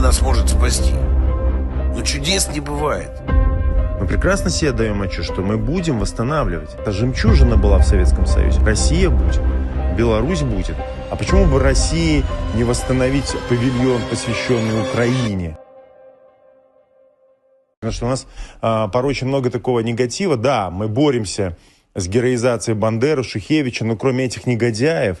нас может спасти. Но чудес не бывает. Мы прекрасно себе даем отчет, что мы будем восстанавливать. Это жемчужина была в Советском Союзе. Россия будет, Беларусь будет. А почему бы России не восстановить павильон, посвященный Украине? Потому что у нас а, порой очень много такого негатива. Да, мы боремся с героизацией Бандеры, Шухевича, но кроме этих негодяев,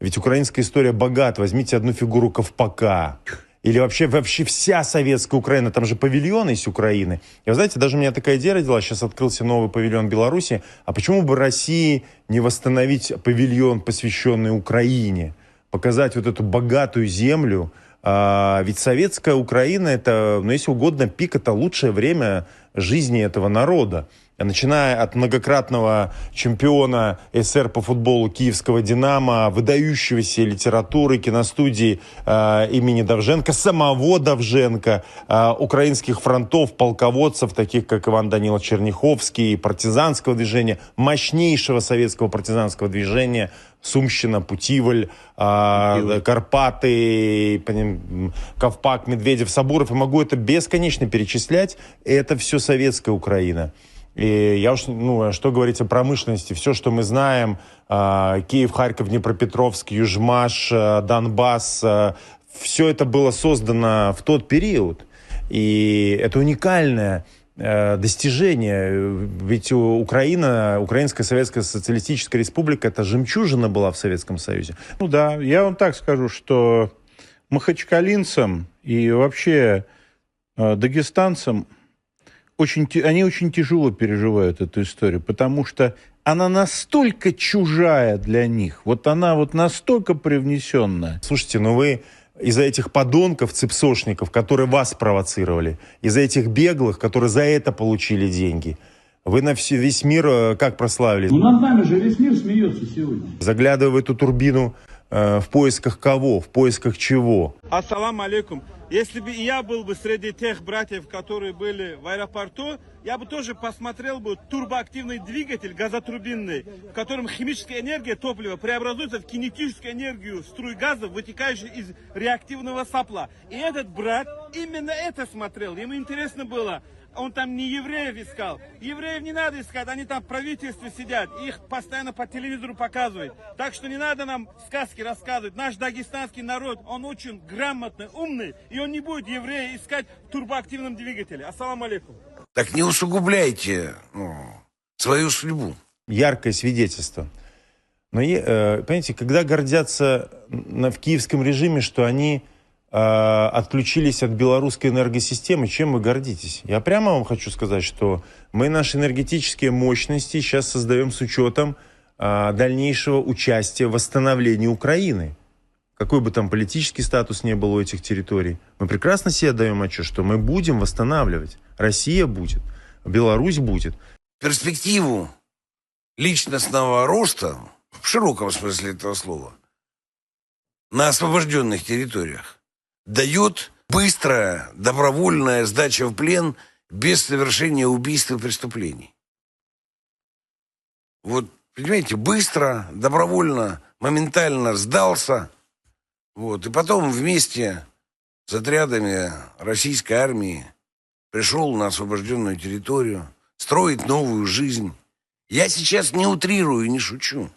ведь украинская история богата. Возьмите одну фигуру Ковпака. Или вообще, вообще вся советская Украина, там же павильон есть Украины. И вы знаете, даже у меня такая идея родилась, сейчас открылся новый павильон Беларуси. А почему бы России не восстановить павильон, посвященный Украине? Показать вот эту богатую землю. А, ведь советская Украина, это, ну если угодно, пик, это лучшее время жизни этого народа начиная от многократного чемпиона СССР по футболу киевского «Динамо», выдающегося литературы, киностудии э, имени Давженко, самого Давженко, э, украинских фронтов, полководцев, таких как Иван Данила Черняховский, партизанского движения, мощнейшего советского партизанского движения, Сумщина, Путивль, э, Карпаты, Ковпак, Медведев, Сабуров. И могу это бесконечно перечислять. Это все советская Украина. И я уж, ну, что говорить о промышленности, все, что мы знаем, э, Киев, Харьков, Днепропетровск, Южмаш, э, Донбасс, э, все это было создано в тот период. И это уникальное э, достижение. Ведь Украина, Украинская Советская Социалистическая Республика, это жемчужина была в Советском Союзе. Ну да, я вам так скажу, что махачкалинцам и вообще э, дагестанцам очень, они очень тяжело переживают эту историю, потому что она настолько чужая для них, вот она вот настолько привнесенная. Слушайте, ну вы из-за этих подонков, цепсошников, которые вас провоцировали, из-за этих беглых, которые за это получили деньги, вы на все, весь мир э, как прославились? Ну над нами же весь мир смеется сегодня. Заглядывая в эту турбину э, в поисках кого, в поисках чего? Ассалам алейкум. Если бы я был бы среди тех братьев, которые были в аэропорту, я бы тоже посмотрел бы турбоактивный двигатель газотурбинный, в котором химическая энергия топлива преобразуется в кинетическую энергию струй газа, вытекающую из реактивного сопла. И этот брат именно это смотрел. Ему интересно было, он там не евреев искал. Евреев не надо искать, они там в правительстве сидят. Их постоянно по телевизору показывают. Так что не надо нам сказки рассказывать. Наш дагестанский народ, он очень грамотный, умный, и он не будет еврея искать в турбоактивном двигателе. Ассаламу алейкум. Так не усугубляйте ну, свою судьбу. Яркое свидетельство. Но, э, понимаете, когда гордятся в киевском режиме, что они отключились от белорусской энергосистемы, чем вы гордитесь? Я прямо вам хочу сказать, что мы наши энергетические мощности сейчас создаем с учетом э, дальнейшего участия в восстановлении Украины. Какой бы там политический статус не был у этих территорий, мы прекрасно себе даем отчет, что мы будем восстанавливать. Россия будет, Беларусь будет. Перспективу личностного роста, в широком смысле этого слова, на освобожденных территориях дает быстрая, добровольная сдача в плен без совершения убийств и преступлений. Вот, понимаете, быстро, добровольно, моментально сдался. Вот, и потом вместе с отрядами российской армии пришел на освобожденную территорию, строить новую жизнь. Я сейчас не утрирую, не шучу.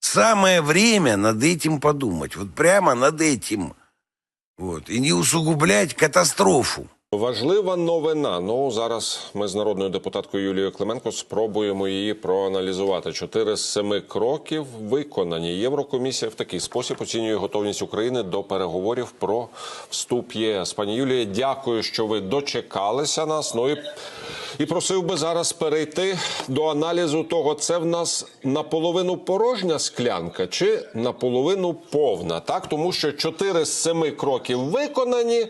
Самое время над этим подумать. Вот прямо над этим – От. и не усугублять катастрофу. Важлива новина. Ну зараз ми з народною депутаткою Юлією Клименко спробуємо її проаналізувати. Чотири з семи кроків виконані. Єврокомісія в такий спосіб оцінює готовність України до переговорів про вступ ЄС. Пані Юлія, дякую, що ви дочекалися нас. Ну і і просив би зараз перейти до аналізу того, це в нас наполовину порожня склянка чи наполовину повна. Так, тому що чотири з семи кроків виконані.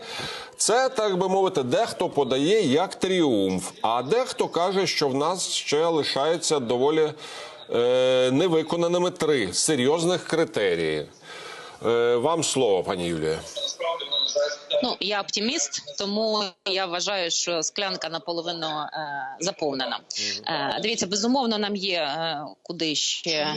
Це так би мовити, дехто подає як тріумф, а дехто каже, що в нас ще лишається доволі е, невиконаними три серйозних критерії. Е, Вам слово, пані Юлія. Ну я оптиміст, тому я вважаю, що склянка наполовину е, заповнена. Е, дивіться, безумовно, нам є е, куди ще е,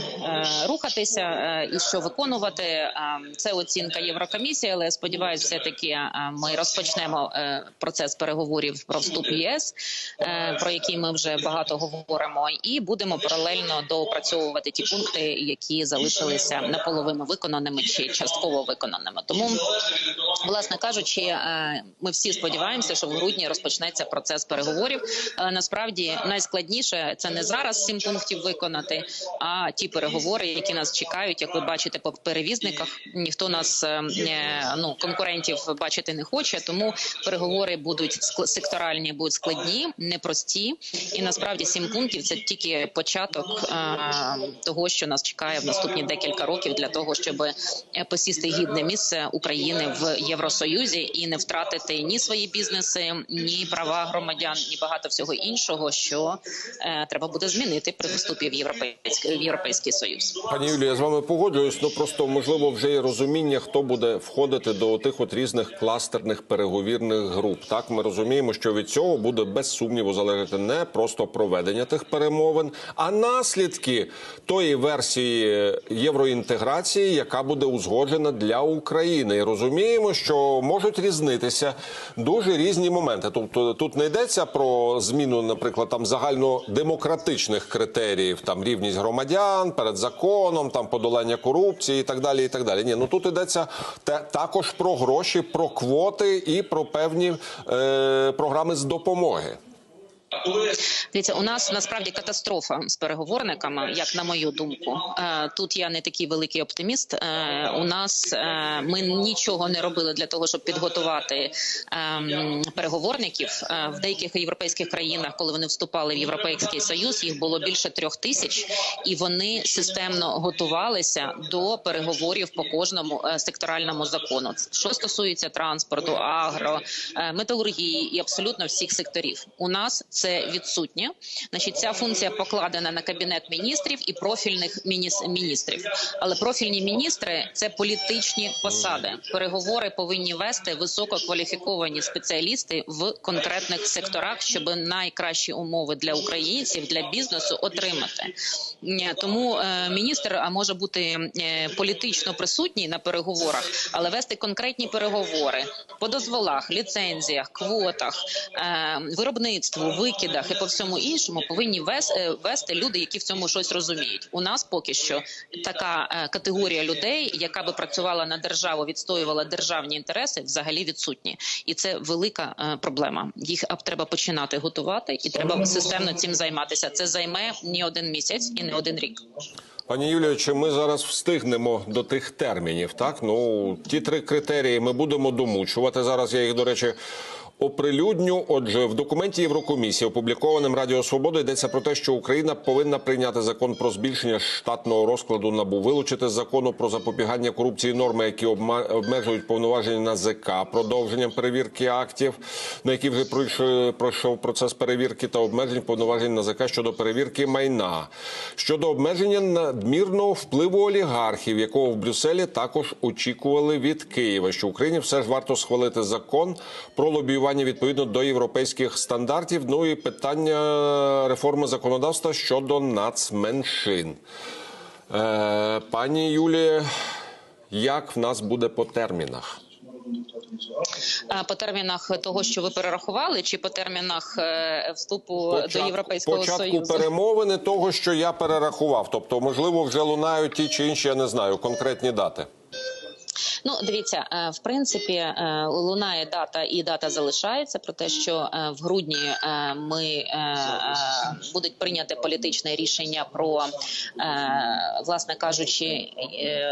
рухатися е, і що виконувати. Е, це оцінка Єврокомісії, але я сподіваюся, все таки е, ми розпочнемо е, процес переговорів про вступ в ЄС, е, про який ми вже багато говоримо, і будемо паралельно доопрацьовувати ті пункти, які залишилися наполовину виконаними чи частково виконаними. Тому Власне кажучи, е, ми всі сподіваємося, що в грудні розпочнеться процес переговорів. Але насправді найскладніше це не зараз сім пунктів виконати, а ті переговори, які нас чекають. Як ви бачите, по перевізниках ніхто нас е, ну конкурентів бачити не хоче. Тому переговори будуть секторальні, будуть складні, непрості. І насправді сім пунктів це тільки початок е, того, що нас чекає в наступні декілька років, для того, щоб посісти гідне місце України в Євросоюзі і не втратити ні свої бізнеси, ні права громадян, ні багато всього іншого, що е, треба буде змінити при вступі в європейський в європейський союз. Пані Юлія, з вами погоджуюсь. Ну просто можливо вже є розуміння, хто буде входити до тих от різних кластерних переговірних груп. Так ми розуміємо, що від цього буде без сумніву залежати не просто проведення тих перемовин, а наслідки тої версії євроінтеграції, яка буде узгоджена для України. І розуміємо, що можуть різнитися дуже різні моменти. Тобто тут не йдеться про зміну, наприклад, там загальнодемократичних критеріїв, там рівність громадян перед законом, там подолання корупції і так далі. І так далі. Ні, ну тут йдеться те, також про гроші, про квоти і про певні е, програми з допомоги. Дивіться, у нас насправді катастрофа з переговорниками, як на мою думку. Е, Тут я не такий великий оптиміст. Е, У нас е, ми нічого не робили для того, щоб підготувати ем, переговорників в деяких європейських країнах, коли вони вступали в європейський союз. Їх було більше трьох тисяч, і вони системно готувалися до переговорів по кожному секторальному закону. Що стосується транспорту, агро, металургії і абсолютно всіх секторів. У нас це відсутнє. Значить, ця функція покладена на кабінет міністрів і профільних міністрів. Але профільні міністри це політичні посади. Переговори повинні вести висококваліфіковані спеціалісти в конкретних секторах, щоб найкращі умови для українців для бізнесу отримати. Тому е, міністр може бути е, політично присутній на переговорах, але вести конкретні переговори по дозволах, ліцензіях, квотах, е, виробництву, викидах і по всьому іншому повинні е, вести люди, які в цьому щось розуміють. У нас поки що така е, категорія людей, яка би працювала на державу, відстоювала державні інтереси, взагалі відсутні, і це велика е, проблема. Їх треба починати готувати, і треба системно цим займатися. Це займе не один місяць і не один рік. Пані Юлію, чи ми зараз встигнемо до тих термінів? Так, ну ті три критерії ми будемо домучувати. Зараз я їх, до речі, оприлюдню. Отже, в документі Єврокомісії, опублікованим Радіо Свобода, йдеться про те, що Україна повинна прийняти закон про збільшення штатного розкладу набу, вилучити з закону про запобігання корупції норми, які обмежують повноваження НАЗК, продовженням перевірки актів, на які вже пройшов, процес перевірки та обмежень повноважень НАЗК щодо перевірки майна, щодо обмеження надмірного впливу олігархів, якого в Брюсселі також очікували від Києва. Що Україні все ж варто схвалити закон про лобіювання відповідно до європейських стандартів. Ну і питання реформи законодавства щодо нацменшин. Е, пані Юлія, як в нас буде по термінах? По термінах того, що ви перерахували, чи по термінах е, вступу до європейського початку союзу? перемовини того, що я перерахував. Тобто, можливо, вже лунають ті чи інші, я не знаю, конкретні дати. Ну, дивіться, е, в принципі, е, лунає дата і дата залишається про те, що е, в грудні ми будуть прийняти політичне рішення про, власне кажучи,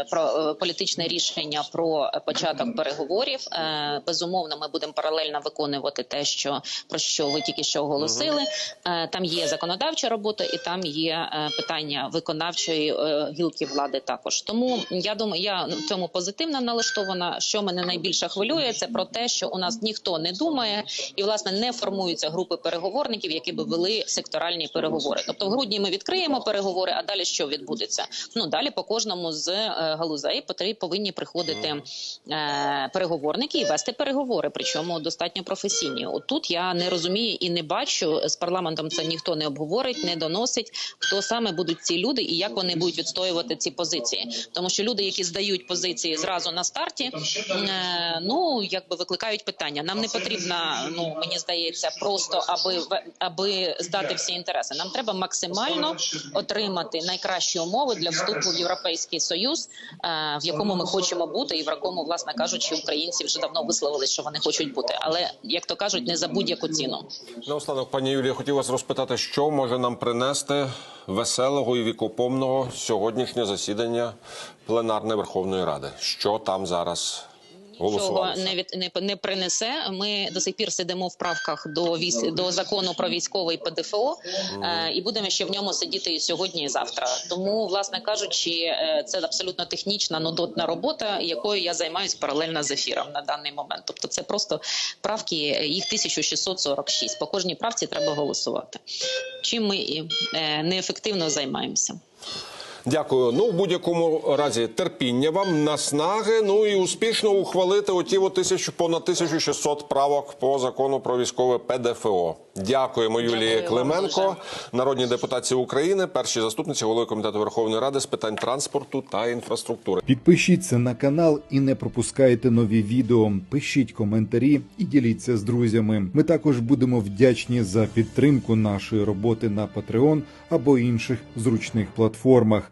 про політичне рішення про початок переговорів. Безумовно, ми будемо паралельно виконувати те, що про що ви тільки що оголосили. Там є законодавча робота, і там є питання виконавчої гілки влади. Також тому я думаю, я в цьому позитивно налаштована. Налаштована. Що мене найбільше хвилює, це про те, що у нас ніхто не думає і власне не формуються групи переговорників, які би вели секторальні переговори. Тобто, в грудні ми відкриємо переговори. А далі що відбудеться? Ну далі по кожному з е, галузей повинні приходити е, переговорники і вести переговори, причому достатньо професійні. От тут я не розумію і не бачу з парламентом. Це ніхто не обговорить, не доносить. Хто саме будуть ці люди і як вони будуть відстоювати ці позиції, тому що люди, які здають позиції зразу на старті, е, ну якби викликають питання. Нам не потрібно, ну мені здається, просто аби в- аби здати всі інтереси. Нам треба максимально отримати найкращі умови для вступу в європейський союз, е, в якому ми хочемо бути, і в якому, власне кажучи, українці вже давно висловились, що вони хочуть бути. Але як то кажуть, не за будь-яку ціну. Наостанок, пані Юлія, хотів вас розпитати, що може нам принести веселого і вікопомного сьогоднішнє засідання пленарної Верховної Ради. Що там зараз Нічого не від не, не принесе. Ми до сих пір сидимо в правках до військ до закону про військовий ПДФО е, і будемо ще в ньому сидіти і сьогодні, і завтра. Тому, власне кажучи, е, це абсолютно технічна нудотна робота, якою я займаюся паралельно з ефіром на даний момент. Тобто, це просто правки, їх 1646. По кожній правці треба голосувати. Чим ми і е, неефективно займаємося. Дякую. Ну в будь-якому разі терпіння вам, наснаги. Ну і успішно ухвалити оті от тисячу понад 1600 правок по закону про військове ПДФО. Дякуємо Юлії Дякую Клименко, дуже. народній депутатці України, першій заступниці голови комітету Верховної Ради з питань транспорту та інфраструктури. Підпишіться на канал і не пропускайте нові відео. Пишіть коментарі і діліться з друзями. Ми також будемо вдячні за підтримку нашої роботи на Patreon або інших зручних платформах.